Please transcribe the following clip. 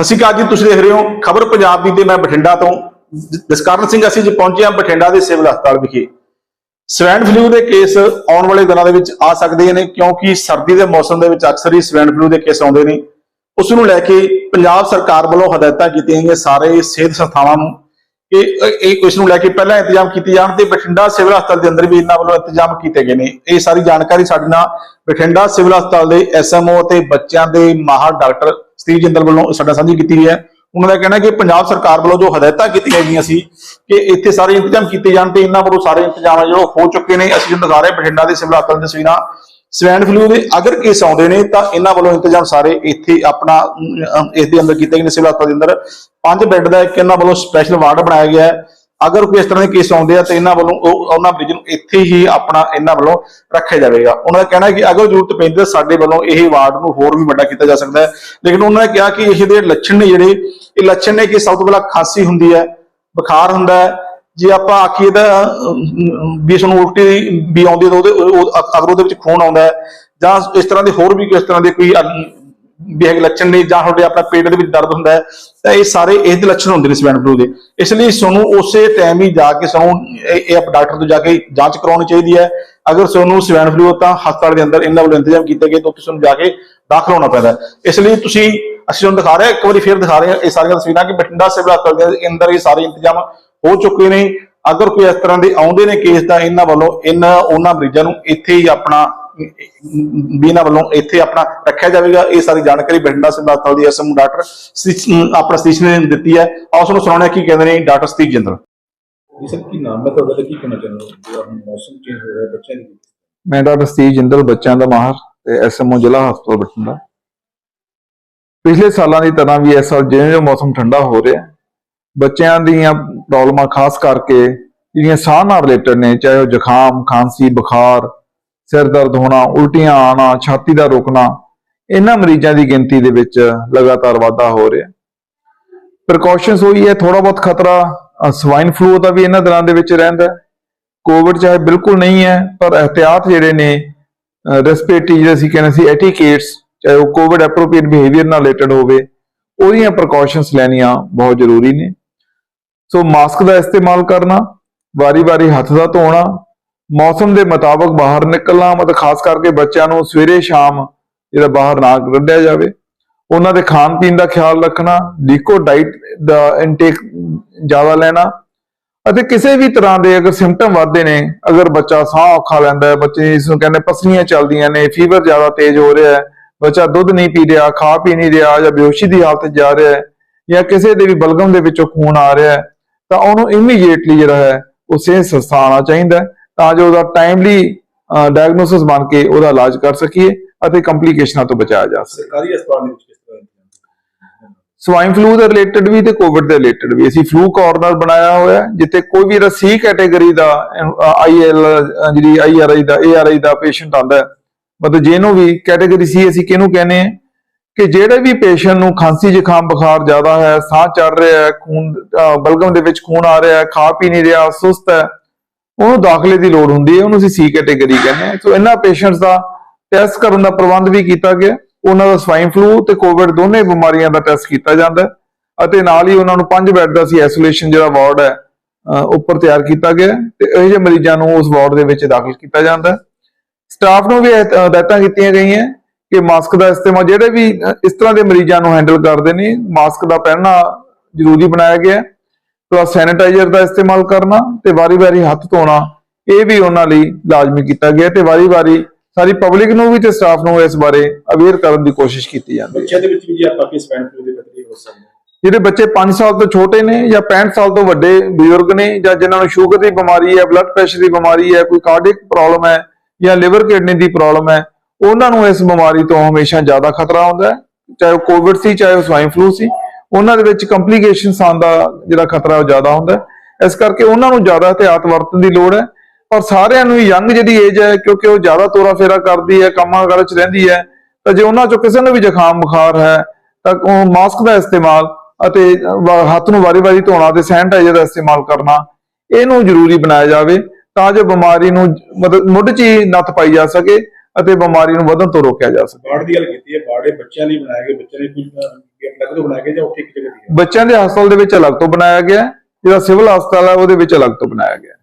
ਅਸੀਂ ਕਹਾ ਜੀ ਤੁਸੀਂ ਦੇਖ ਰਹੇ ਹੋ, ਖਬਰ ਪੰਜਾਬ ਦੀ ਤੇ ਮੈਂ ਬਠਿੰਡਾ ਤੋਂ। ਜਸਕਰਨ ਸਿੰਘ, ਅਸੀਂ ਜੀ ਪਹੁੰਚੇ ਹਾਂ ਬਠਿੰਡਾ ਦੇ ਸਿਵਲ ਹਸਪਤਾਲ ਵਿਖੇ। ਸਵੈਨ ਫਲੂ ਦੇ ਕੇਸ ਆਉਣ ਵਾਲੇ ਦਿਨਾਂ ਦੇ ਵਿੱਚ ਆ ਸਕਦੇ ਨੇ, ਕਿਉਂਕਿ ਸਰਦੀ ਦੇ ਮੌਸਮ ਦੇ ਵਿੱਚ ਅਕਸਰ ਹੀ ਸਵੈਨ ਫਲੂ ਦੇ ਕੇਸ ਆਉਂਦੇ ਨੇ। ਉਸ ਨੂੰ ਲੈ ਕੇ ਪੰਜਾਬ ਸਰਕਾਰ ਵੱਲੋਂ ਹਦਾਇਤਾਂ ਕੀਤੀਆਂ ਗਈਆਂ, ਸਾਰੇ ਸਿਹਤ ਸੰਸਥਾਵਾਂ ਨੂੰ ਕਿ ਇਹ ਇਹ ਇਸ ਨੂੰ ਲੈ ਕੇ ਪਹਿਲਾਂ ਇੰਤਜ਼ਾਮ ਕੀਤੇ ਜਾਣ ਤੇ ਬਠਿੰਡਾ ਸਿਵਲ ਹਸਪਤਾਲ ਦੇ ਅੰਦਰ ਵੀ ਇਹਨਾਂ ਵੱਲੋਂ ਇੰਤਜ਼ਾਮ ਕੀਤੇ ਗਏ ਨੇ। ਇਹ ਸਾਰੀ ਜਾਣਕਾਰੀ ਸਾਡੇ ਨਾਲ ਬਠਿੰਡਾ ਸਿਵਲ ਹਸਪਤਾਲ ਦੇ ਐਸਐਮਓ ਅਤੇ ਬੱਚਿਆਂ ਦੇ ਮਾਹਰ ਡਾਕਟਰ ਸਤੀਵ ਜਿੰਦਲ ਵੱਲੋਂ ਸਾਡਾ ਸਾਂਝੀ ਕੀਤੀ ਗਈ ਹੈ। ਉਹਨਾਂ ਦਾ ਕਹਿਣਾ ਕਿ ਪੰਜਾਬ ਸਰਕਾਰ ਵੱਲੋਂ ਜੋ ਹਦਾਇਤਾਂ ਕੀਤੀਆਂ ਗਈਆਂ ਸੀ ਕਿ ਇੱਥੇ ਸਾਰੇ ਇੰਤਜ਼ਾਮ ਕੀਤੇ ਜਾਣ ਤੇ ਇਹਨਾਂ ਵੱਲੋਂ ਸਾਰੇ ਇੰਤਜ਼ਾਮ ਆ ਜਿਹੜੇ ਉਹ ਹੋ ਚੁੱਕੇ ਨੇ। ਅਸੀਂ ਦਿਖਾ ਰਹੇ ਹਾਂ ਬਠਿੰਡਾ ਦੇ ਸਿਵਲ ਹਸਪਤਾਲ ਦੇ ਤਸਵੀਰਾਂ ਸਵੈਨ ਫਲੂ ਦੇ ਅਗਰ ਕੇਸ ਆਉਂਦੇ ਨੇ, ਤਾਂ ਇਹਨਾਂ ਵੱਲੋਂ ਇੰਤਜ਼ਾਮ ਸਾਰੇ ਇੱਥੇ ਆਪਣਾ ਇਸ ਦੇ ਅੰਦਰ ਕੀਤੇ ਗਏ ਨੇ, ਸਿਵਲ ਹਸਪਤਾਲ ਦੇ ਅੰਦਰ। ਪੰਜ ਬੈੱਡ ਦਾ ਇੱਕ ਇਹਨਾਂ ਵੱਲੋਂ ਸਪੈਸ਼ਲ ਵਾਰਡ ਬਣਾਇਆ ਗਿਆ ਹੈ। ਅਗਰ ਕੋਈ ਇਸ ਤਰ੍ਹਾਂ ਦੇ ਕੇਸ ਆਉਂਦੇ ਆ, ਤਾਂ ਇਹਨਾਂ ਵੱਲੋਂ ਉਹ, ਉਹਨਾਂ ਮਰੀਜ਼ ਨੂੰ ਇੱਥੇ ਹੀ ਆਪਣਾ ਇਹਨਾਂ ਵੱਲੋਂ ਰੱਖਿਆ ਜਾਵੇਗਾ। ਉਹਨਾਂ ਦਾ ਕਹਿਣਾ ਹੈ ਕਿ ਅਗਰ ਜ਼ਰੂਰਤ ਪੈਂਦੀ ਤਾਂ ਸਾਡੇ ਵੱਲੋਂ ਇਹ ਵਾਰਡ ਨੂੰ ਹੋਰ ਵੀ ਵੱਡਾ ਕੀਤਾ ਜਾ ਸਕਦਾ ਹੈ। ਲੇਕਿਨ ਉਹਨਾਂ ਨੇ ਕਿਹਾ ਕਿ ਇਹਦੇ ਲੱਛਣ ਨੇ ਜਿਹੜੇ, ਇਹ ਲੱਛਣ ਨੇ ਕਿ ਸਭ ਤੋਂ ਪਹਿਲਾਂ ਖਾਂਸੀ ਹੁੰਦੀ ਹੈ, ਬੁਖਾਰ ਹੁੰਦਾ ਹੈ ਜੇ ਆਪਾਂ ਆਖੀਏ ਤਾਂ ਵੀ ਇਸ ਉਲਟੀ ਵੀ ਆਉਂਦੀ ਤਾਂ ਉਹਦੇ ਅਗਰ ਉਹਦੇ ਵਿੱਚ ਖੂਨ ਆਉਂਦਾ ਹੈ ਜਾਂ ਇਸ ਤਰ੍ਹਾਂ ਦੇ ਹੋਰ ਵੀ ਕਿਸ ਤਰ੍ਹਾਂ ਦੇ ਕੋਈ ਅਮ, ਲੱਛਣ ਨੇ ਜਾਂ ਤੁਹਾਡੇ ਆਪਣਾ ਪੇਟ ਦੇ ਵਿੱਚ ਦਰਦ ਹੁੰਦਾ ਹੈ ਤਾਂ ਇਹ ਸਾਰੇ ਇਸ ਲੱਛਣ ਹੁੰਦੇ ਨੇ ਸਵੈਨ ਫਲੂ ਦੇ। ਇਸ ਲਈ ਸਾਨੂੰ ਉਸੇ ਟਾਈਮ ਹੀ ਜਾ ਕੇ ਸਾਨੂੰ ਇਹ ਆਪ ਡਾਕਟਰ ਤੋਂ ਜਾ ਕੇ ਜਾਂਚ ਕਰਾਉਣੀ ਚਾਹੀਦੀ ਹੈ। ਅਗਰ ਤੁਹਾਨੂੰ ਸਵੈਨ ਫਲੂ ਤਾਂ ਹਸਪਤਾਲ ਦੇ ਅੰਦਰ ਇਹਨਾਂ ਵੱਲੋਂ ਇੰਤਜ਼ਾਮ ਕੀਤਾ ਗਿਆ ਤਾਂ ਉੱਥੇ ਸਾਨੂੰ ਜਾ ਕੇ ਦਾਖਲ ਹੋਣਾ ਪੈਂਦਾ ਇਸ ਲਈ ਤੁਸੀਂ ਅਸੀਂ ਤੁਹਾਨੂੰ ਦਿਖਾ ਰਹੇ ਹਾਂ ਇੱਕ ਵਾਰੀ ਫੇਰ ਦਿਖਾ ਰਹੇ ਹਾਂ ਇਹ ਸਾਰੀਆਂ ਤਸਵੀਰਾਂ ਕਿ ਬਠਿੰਡਾ ਸਿਵਲ ਹਸਪਤਾਲ ਦੇ ਅੰਦਰ ਇਹ ਸਾਰੇ ਇੰਤਜ਼ਾਮ ਹੋ ਚੁੱਕੇ ਨੇ। ਅਗਰ ਕੋਈ ਇਸ ਤਰ੍ਹਾਂ ਦੇ ਆਉਂਦੇ ਨੇ ਕੇਸ ਤਾਂ ਇਹਨਾਂ ਵੱਲੋਂ ਇਹਨਾਂ ਉਹਨਾਂ ਮਰੀਜ਼ਾਂ ਨੂੰ ਇੱਥੇ ਹੀ ਆਪਣਾ ਵੀ ਇਹਨਾਂ ਵੱਲੋਂ ਇੱਥੇ ਆਪਣਾ ਰੱਖਿਆ ਜਾਵੇਗਾ। ਇਹ ਸਾਰੀ ਜਾਣਕਾਰੀ ਬਠਿੰਡਾ ਸਿਵਲ ਹਸਪਤਾਲ ਦੀ ਐਸਐਮ ਡਾਕਟਰ ਆਪਣਾ ਸਤੀਸ਼ ਨੇ ਦਿੱਤੀ ਹੈ। ਆਓ ਤੁਹਾਨੂੰ ਸੁਣਾਉਣਾ ਕੀ ਕਹਿੰਦੇ ਨੇ ਡਾਕਟਰ ਸਤੀਸ਼ ਜਿੰਦਲ। ਇਹ ਸਰ ਕੀ ਨਾਮ ਹੈ ਤੁਹਾਡਾ ਤੇ ਕੀ ਕਹਿਣਾ ਚਾਹੁੰਦੇ ਹੋ? ਜੋ ਹੁਣ ਮੌਸਮ ਚੇਂਜ ਹੋ ਰਿਹਾ ਹੈ ਬੱਚਿਆਂ ਦੀ। ਮੈਂ ਡਾਕਟਰ ਸਤੀਸ਼ ਜਿੰਦਲ ਬੱਚਿਆਂ ਦਾ ਮਾਹਰ ਤੇ ਐਸਐਮਓ ਜ਼ਿਲ੍ਹਾ ਹਸਪਤਾਲ ਬਠਿੰਡਾ। ਪਿਛਲੇ ਸਾਲਾਂ ਦੀ ਤਰ੍ਹਾਂ ਵੀ ਇਸ ਸਾਲ ਜਿਵੇਂ ਜਿਵੇਂ ਮੌਸਮ ਠੰਡਾ ਹੋ ਰਿਹਾ ਬੱਚਿਆਂ ਦੀਆਂ ਪ੍ਰੋਬਲਮਾਂ ਖਾਸ ਕਰਕੇ ਜਿਹੜੀਆਂ ਸਾਹ ਨਾਲ ਰਿਲੇਟਡ ਨੇ, ਚਾਹੇ ਉਹ ਜ਼ੁਕਾਮ, ਖਾਂਸੀ, ਬੁਖਾਰ, ਸਿਰ ਦਰਦ ਹੋਣਾ, ਉਲਟੀਆਂ ਆਣਾ ਛਾਤੀ ਦਾ ਰੁਕਣਾ, ਇਹਨਾਂ ਮਰੀਜ਼ਾਂ ਦੀ ਗਿਣਤੀ ਦੇ ਵਿੱਚ ਲਗਾਤਾਰ ਵਾਧਾ ਹੋ ਰਿਹਾ। ਪ੍ਰੀਕਾਸ਼ਨਸ ਹੋਈ ਹੈ ਥੋੜਾ ਬਹੁਤ ਖਤਰਾ ਸਵਾਈਨ ਫਲੂ ਦਾ ਵੀ ਇਹਨਾਂ ਦਿਨਾਂ ਦੇ ਵਿੱਚ ਰਹਿੰਦਾ ਕੋਵਿਡ ਚਾਹੇ ਬਿਲਕੁਲ ਨਹੀਂ ਹੈ, ਪਰ ਇhtiyat ਜਿਹੜੇ ਨੇ ਰੈਸਪੀਰੇਟਰੀ ਜਿਹੜੇ ਅਸੀਂ ਕਹਿੰਦੇ ਸੀ ਐਟੀਕੇਟਸ ਚਾਹੇ ਉਹ ਕੋਵਿਡ ਐਪਰੋਪ੍ਰੀਏਟ ਬਿਹੇਵੀਅਰ ਨਾਲ ਰਿਲੇਟਡ ਹੋਵੇ, ਉਹਦੀਆਂ ਪ੍ਰੀਕਾਸ਼ਨਸ ਲੈਣੀਆਂ ਬਹੁਤ ਜ਼ਰੂਰੀ ਨੇ। ਸੋ ਮਾਸਕ ਦਾ ਇਸਤੇਮਾਲ ਕਰਨਾ, ਵਾਰੀ-ਵਾਰੀ ਹੱਥ ਦਾ ਧੋਣਾ, ਮੌਸਮ ਦੇ ਮੁਤਾਬਕ ਬਾਹਰ ਨਿਕਲਣਾ, ਮਤਲਬ ਖਾਸ ਕਰਕੇ ਬੱਚਿਆਂ ਨੂੰ ਸਵੇਰੇ ਸ਼ਾਮ ਜਿਹੜਾ ਬਾਹਰ ਨਾ ਕੱਢਿਆ ਜਾਵੇ। ਉਹਨਾਂ ਦੇ ਖਾਣ ਪੀਣ ਦਾ ਖਿਆਲ ਰੱਖਣਾ ਲਿਕੋ ਡਾਈਟ ਦਾ ਇਨਟੇਕ ਜ਼ਿਆਦਾ ਲੈਣਾ ਅਤੇ ਕਿਸੇ ਵੀ ਤਰ੍ਹਾਂ ਦੇ ਅਗਰ ਸਿੰਪਟਮ ਵੱਧਦੇ ਨੇ, ਅਗਰ ਬੱਚਾ ਸਾਹ ਔਖਾ ਲੈਂਦਾ ਹੈ, ਬੱਚੇ ਇਸ ਨੂੰ ਕਹਿੰਦੇ ਪਸਲੀਆਂ ਚੱਲਦੀਆਂ ਨੇ ਫੀਵਰ ਜ਼ਿਆਦਾ ਤੇਜ਼ ਹੋ ਰਿਹਾ ਹੈ, ਬੱਚਾ ਦੁੱਧ ਨਹੀਂ ਪੀ ਰਿਹਾ, ਖਾ ਪੀ ਨਹੀਂ ਰਿਹਾ ਜਾਂ ਬੇਹੋਸ਼ੀ ਦੀ ਹਾਲਤ ਜਾ ਰਿਹਾ ਹੈ ਜਾਂ ਕਿਸੇ ਦੇ ਵੀ ਬਲਗਮ ਦੇ ਵਿੱਚੋਂ ਖੂਨ ਆ ਰਿਹਾ ਹੈ ਤਾਂ ਉਹਨੂੰ ਇਮੀਡੀਏਟਲੀ ਜਿਹੜਾ ਹੈ ਉਹ ਸਿਹਤ ਸੰਸਥਾ ਆਉਣਾ ਚਾਹੀਦਾ ਤਾਂ ਜੋ ਉਹਦਾ ਟਾਈਮਲੀ ਡਾਇਗਨੋਸਿਸ ਬਣ ਕੇ ਉਹਦਾ ਇਲਾਜ ਕਰ ਸਕੀਏ ਅਤੇ ਕੰਪਲਿਕੇਸ਼ਨਾਂ ਤੋਂ ਬਚਾਇਆ ਜਾ ਸਕੇ। ਸਰਕਾਰੀ ਹਸਪਤਾਲ ਦੇ ਵਿੱਚ ਕਿਸ ਤਰ੍ਹਾਂ ਸਵਾਈਨ ਫਲੂ ਦੇ ਰਿਲੇਟਡ ਵੀ ਤੇ ਕੋਵਿਡ ਦੇ ਰਿਲੇਟਡ ਵੀ। ਅਸੀਂ ਫਲੂ ਕਾਰਨਰ ਬਣਾਇਆ ਹੋਇਆ ਜਿੱਥੇ ਕੋਈ ਵੀ ਸੀ ਕੈਟਾਗਰੀ ਦਾ ਆਈਐਲ ਜਿਹੜੀ ਆਈਆਰਆਈ ਦਾ ਏਆਰਆਈ ਦਾ ਪੇਸ਼ੈਂਟ ਆਂਦਾ ਮਤਲਬ ਜਿਹਨੂੰ ਵੀ ਕੈਟਾਗਰੀ ਸੀ ਅਸੀਂ ਕਿਹਨੂੰ ਕਹਿੰਦੇ ਆ ਕਿ ਜਿਹੜੇ ਵੀ ਪੇਸ਼ੈਂਟ ਨੂੰ ਖਾਂਸੀ ਜ਼ੁਕਾਮ ਬੁਖਾਰ ਜ਼ਿਆਦਾ ਹੈ, ਸਾਹ ਚੜ ਰਿਹਾ ਹੈ, ਖੂਨ ਬਲਗਮ ਦੇ ਵਿੱਚ ਖੂਨ ਆ ਰਿਹਾ ਹੈ, ਖਾ ਪੀ ਨਹੀਂ ਰਿਹਾ, ਸੁਸਤ ਹੈ, ਉਹਨੂੰ ਦਾਖਲੇ ਦੀ ਲੋੜ ਹੁੰਦੀ ਹੈ, ਉਹਨੂੰ ਅਸੀਂ ਸੀ ਕੈਟਾਗਰੀ ਕਹਿੰਦੇ ਹਾਂ। ਸੋ ਇਹਨਾਂ ਪੇਸ਼ੈਂਟਸ ਦਾ ਟੈਸਟ ਕਰਨ ਦਾ ਪ੍ਰਬੰਧ ਵੀ ਕੀਤਾ ਗਿਆ। ਉਹਨਾਂ ਦਾ ਸਵਾਈਨ ਫਲੂ ਤੇ ਕੋਵਿਡ ਦੋਨੇ ਬਿਮਾਰੀਆਂ ਦਾ ਟੈਸਟ ਕੀਤਾ ਜਾਂਦਾ ਅਤੇ ਨਾਲ ਹੀ ਉਹਨਾਂ ਨੂੰ ਪੰਜ ਬੈੱਡ ਦਾ ਸੀ ਆਈਸੋਲੇਸ਼ਨ ਜਿਹੜਾ ਵਾਰਡ ਹੈ ਉੱਪਰ ਤਿਆਰ ਕੀਤਾ ਗਿਆ ਹੈ ਤੇ ਇਹ ਜਿਹੇ ਮਰੀਜ਼ਾਂ ਨੂੰ ਉਸ ਵਾਰਡ ਦੇ ਵਿੱਚ ਦਾਖਲ ਕੀਤਾ ਜਾਂਦਾ ਸਟਾਫ ਨੂੰ ਵੀ ਹਦਾਇਤਾਂ ਕੀਤੀਆਂ ਗਈਆਂ ਕਿ ਮਾਸਕ ਦਾ ਇਸਤੇਮਾਲ ਜਿਹੜੇ ਵੀ ਇਸ ਤਰ੍ਹਾਂ ਦੇ ਮਰੀਜ਼ਾਂ ਨੂੰ ਹੈਂਡਲ ਕਰਦੇ ਨੇ ਮਾਸਕ ਦਾ ਪਹਿਨਣਾ ਜ਼ਰੂਰੀ ਬਣਾਇਆ ਗਿਆ ਹੈ ਪਲੱਸ ਸੈਨੀਟਾਈਜ਼ਰ ਦਾ ਇਸਤੇਮਾਲ ਕਰਨਾ ਤੇ ਵਾਰੀ-ਵਾਰੀ ਹੱਥ ਧੋਣਾ ਇਹ ਵੀ ਉਹਨਾਂ ਲਈ ਲਾਜ਼ਮੀ ਕੀਤਾ ਗਿਆ ਤੇ ਵਾਰੀ-ਵਾਰੀ ਸਾਰੀ ਪਬਲਿਕ ਨੂੰ ਵੀ ਤੇ ਸਟਾਫ ਨੂੰ ਇਸ ਬਾਰੇ ਅਵੇਅਰ ਕਰਨ ਦੀ ਕੋਸ਼ਿਸ਼ ਕੀਤੀ ਜਾਂਦੀ ਹੈ ਬੱਚਿਆਂ ਦੇ ਵਿੱਚ ਵੀ ਜੇ ਆਪਾਂ ਕਿ ਸਪੈਨ ਫਲੂ ਦੇ ਖਤਰੇ ਹੋ ਸਕਦੇ। ਜਿਹੜੇ ਬੱਚੇ 5 ਸਾਲ ਤੋਂ ਛੋਟੇ ਨੇ ਜਾਂ 65 ਸਾਲ ਤੋਂ ਵੱਡੇ ਬਜ਼ੁਰਗ ਨੇ ਜਾਂ ਜਿਨ੍ਹਾਂ ਨੂੰ ਸ਼ੂਗਰ ਦੀ ਬਿਮਾਰੀ ਹੈ ਬਲੱਡ ਪ੍ਰੈਸ਼ਰ ਦੀ ਬਿਮਾਰੀ ਹੈ ਕੋਈ ਕਾਰਡਿਕ ਪ੍ਰੋਬਲਮ ਹੈ ਜਾਂ ਲਿਵਰ ਕਿਡਨੀ ਦੀ ਪ੍ਰੋਬਲਮ ਹੈ ਉਹਨਾਂ ਨੂੰ ਇਸ ਬਿਮਾਰੀ ਤੋਂ ਹਮੇਸ਼ਾ ਜ਼ਿਆਦਾ ਖਤਰਾ ਹੁੰਦਾ ਹੈ, ਚਾਹੇ ਉਹ ਕੋਵਿਡ ਸੀ, ਚਾਹੇ ਉਹ ਸਵਾਈਨ ਫਲੂ ਸੀ, ਉਹਨਾਂ ਦੇ ਵਿੱਚ ਕੰਪਲਿਕੇਸ਼ਨਸ ਆਉਣ ਦਾ ਜਿਹੜਾ ਖਤਰਾ ਉਹ ਜ਼ਿਆਦਾ ਹੁੰਦਾ ਹੈ। ਇਸ ਕਰਕੇ ਉਹਨਾਂ ਨੂੰ ਜ਼ਿਆਦਾ ਇhtiyat ਵਰਤਣ ਦੀ ਲੋੜ ਹੈ। ਔਰ ਸਾਰਿਆਂ ਨੂੰ ਯੰਗ ਜਿਹੜੀ ਏਜ ਹੈ, ਕਿਉਂਕਿ ਉਹ ਜ਼ਿਆਦਾ ਤੋਰਾ ਫੇਰਾ ਕਰਦੀ ਹੈ, ਕੰਮਾਂ ਕਾਰਾਂ 'ਚ ਰਹਿੰਦੀ ਹੈ, ਤਾਂ ਜੇ ਉਹਨਾਂ 'ਚੋਂ ਕਿਸੇ ਨੂੰ ਵੀ ਜ਼ੁਕਾਮ, ਬੁਖਾਰ ਹੈ, ਤਾਂ ਉਹ ਮਾਸਕ ਦਾ ਇਸਤੇਮਾਲ ਅਤੇ ਹੱਥ ਨੂੰ ਵਾਰੀ-ਵਾਰੀ ਧੋਣਾ ਤੇ ਸੈਨੀਟਾਈਜ਼ਰ ਦਾ ਇਸਤੇਮਾਲ ਕਰਨਾ, ਇਹਨੂੰ ਜ਼ਰੂਰੀ ਬਣਾਇਆ ਜਾਵੇ, ਤਾਂ ਜੋ ਬਿਮਾਰੀ ਨੂੰ ਮਤਲਬ ਮੁੱਢ 'ਚ ਹੀ ਨੱਥ ਪਾਈ ਜਾ ਸਕੇ। ਅਤੇ ਬਿਮਾਰੀ ਨੂੰ ਵਧਣ ਤੋਂ ਰੋਕਿਆ ਜਾ ਸਕੇ ਬਾੜ ਦੀ ਗੱਲ ਕੀਤੀ ਹੈ ਬਾੜੇ ਬੱਚਿਆਂ ਲਈ ਬਣਾਏ ਗਏ ਬੱਚਿਆਂ ਲਈ ਕੁਝ ਅਲੱਗ ਤੋਂ ਬਣਾਇਆ ਗਿਆ ਜਾਂ ਉੱਥੇ ਇੱਕ ਜਗ੍ਹਾ ਦੀ ਬੱਚਿਆਂ ਦੇ ਹਸਪਤਾਲ ਦੇ ਵਿੱਚ ਅਲੱਗ ਤੋਂ ਬਣਾਇਆ ਗਿਆ। ਜਿਹੜਾ ਸਿਵਲ ਹਸਪਤਾਲ ਹੈ ਉਹਦੇ ਵਿੱਚ ਅਲੱਗ ਤੋਂ ਬਣਾਇਆ ਗਿਆ।